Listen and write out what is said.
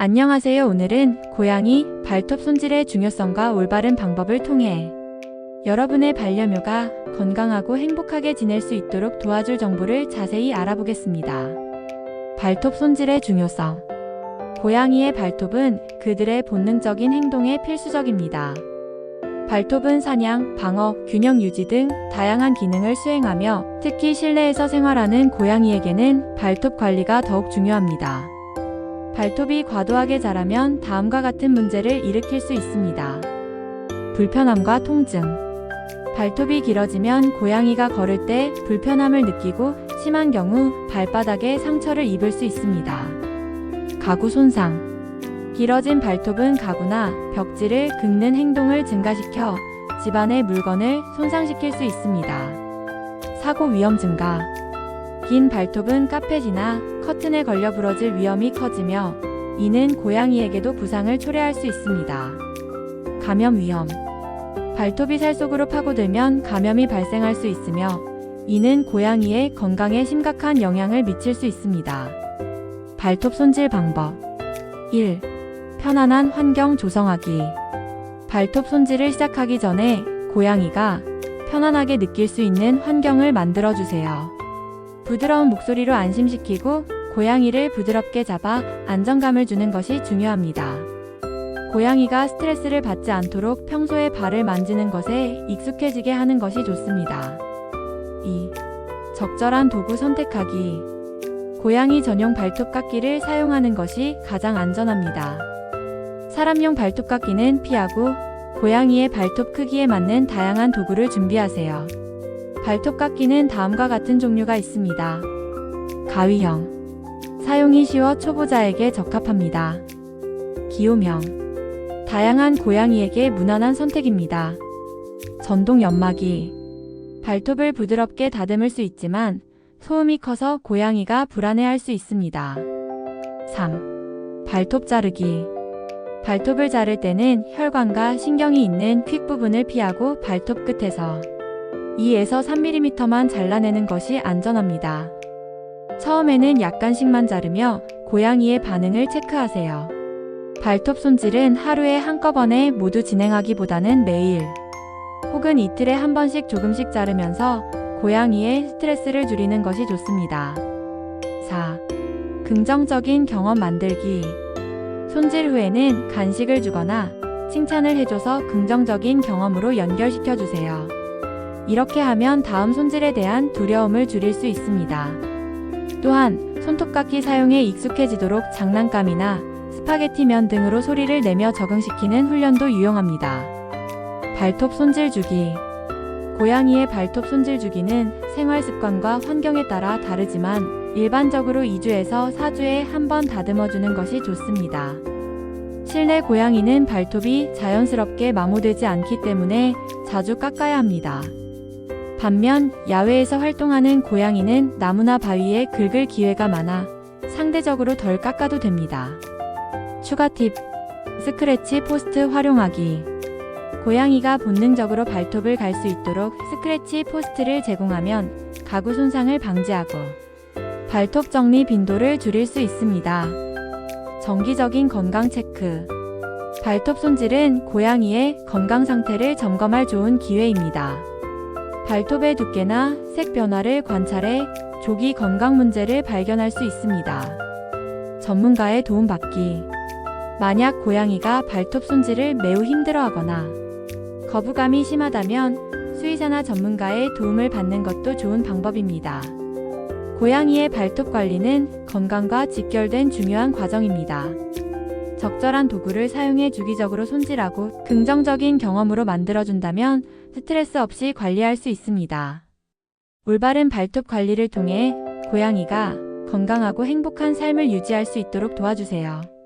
안녕하세요. 오늘은 고양이 발톱 손질의 중요성과 올바른 방법을 통해 여러분의 반려묘가 건강하고 행복하게 지낼 수 있도록 도와줄 정보를 자세히 알아보겠습니다. 발톱 손질의 중요성. 고양이의 발톱은 그들의 본능적인 행동에 필수적입니다. 발톱은 사냥, 방어, 균형 유지 등 다양한 기능을 수행하며 특히 실내에서 생활하는 고양이에게는 발톱 관리가 더욱 중요합니다. 발톱이 과도하게 자라면 다음과 같은 문제를 일으킬 수 있습니다. 불편함과 통증. 발톱이 길어지면 고양이가 걸을 때 불편함을 느끼고 심한 경우 발바닥에 상처를 입을 수 있습니다. 가구 손상. 길어진 발톱은 가구나 벽지를 긁는 행동을 증가시켜 집안의 물건을 손상시킬 수 있습니다. 사고 위험 증가. 긴 발톱은 카펫이나 커튼에 걸려 부러질 위험이 커지며 이는 고양이에게도 부상을 초래할 수 있습니다. 감염 위험. 발톱이 살 속으로 파고들면 감염이 발생할 수 있으며 이는 고양이의 건강에 심각한 영향을 미칠 수 있습니다. 발톱 손질 방법 1. 편안한 환경 조성하기 발톱 손질을 시작하기 전에 고양이가 편안하게 느낄 수 있는 환경을 만들어 주세요. 부드러운 목소리로 안심시키고 고양이를 부드럽게 잡아 안정감을 주는 것이 중요합니다. 고양이가 스트레스를 받지 않도록 평소에 발을 만지는 것에 익숙해지게 하는 것이 좋습니다. 2. 적절한 도구 선택하기. 고양이 전용 발톱 깎기를 사용하는 것이 가장 안전합니다. 사람용 발톱 깎기는 피하고 고양이의 발톱 크기에 맞는 다양한 도구를 준비하세요. 발톱 깎기는 다음과 같은 종류가 있습니다. 가위형. 사용이 쉬워 초보자에게 적합합니다. 기호명. 다양한 고양이에게 무난한 선택입니다. 전동 연마기. 발톱을 부드럽게 다듬을 수 있지만 소음이 커서 고양이가 불안해할 수 있습니다. 3. 발톱 자르기. 발톱을 자를 때는 혈관과 신경이 있는 퀵 부분을 피하고 발톱 끝에서 2에서 3mm만 잘라내는 것이 안전합니다. 처음에는 약간씩만 자르며 고양이의 반응을 체크하세요. 발톱 손질은 하루에 한꺼번에 모두 진행하기보다는 매일 혹은 이틀에 한 번씩 조금씩 자르면서 고양이의 스트레스를 줄이는 것이 좋습니다. 4. 긍정적인 경험 만들기. 손질 후에는 간식을 주거나 칭찬을 해줘서 긍정적인 경험으로 연결시켜 주세요. 이렇게 하면 다음 손질에 대한 두려움을 줄일 수 있습니다. 또한 손톱깎이 사용에 익숙해지도록 장난감이나 스파게티 면 등으로 소리를 내며 적응시키는 훈련도 유용합니다. 발톱 손질 주기. 고양이의 발톱 손질 주기는 생활 습관과 환경에 따라 다르지만 일반적으로 2주에서 4주에 한 번 다듬어 주는 것이 좋습니다. 실내 고양이는 발톱이 자연스럽게 마모되지 않기 때문에 자주 깎아야 합니다. 반면 야외에서 활동하는 고양이는 나무나 바위에 긁을 기회가 많아 상대적으로 덜 깎아도 됩니다. 추가 팁. 스크래치 포스트 활용하기. 고양이가 본능적으로 발톱을 갈 수 있도록 스크래치 포스트를 제공하면 가구 손상을 방지하고 발톱 정리 빈도를 줄일 수 있습니다. 정기적인 건강 체크. 발톱 손질은 고양이의 건강 상태를 점검할 좋은 기회입니다. 발톱의 두께나 색 변화를 관찰해 조기 건강 문제를 발견할 수 있습니다. 전문가의 도움받기. 만약 고양이가 발톱 손질을 매우 힘들어 하거나 거부감이 심하다면 수의사나 전문가의 도움을 받는 것도 좋은 방법입니다. 고양이의 발톱 관리는 건강과 직결된 중요한 과정입니다. 적절한 도구를 사용해 주기적으로 손질하고 긍정적인 경험으로 만들어준다면 스트레스 없이 관리할 수 있습니다. 올바른 발톱 관리를 통해 고양이가 건강하고 행복한 삶을 유지할 수 있도록 도와주세요.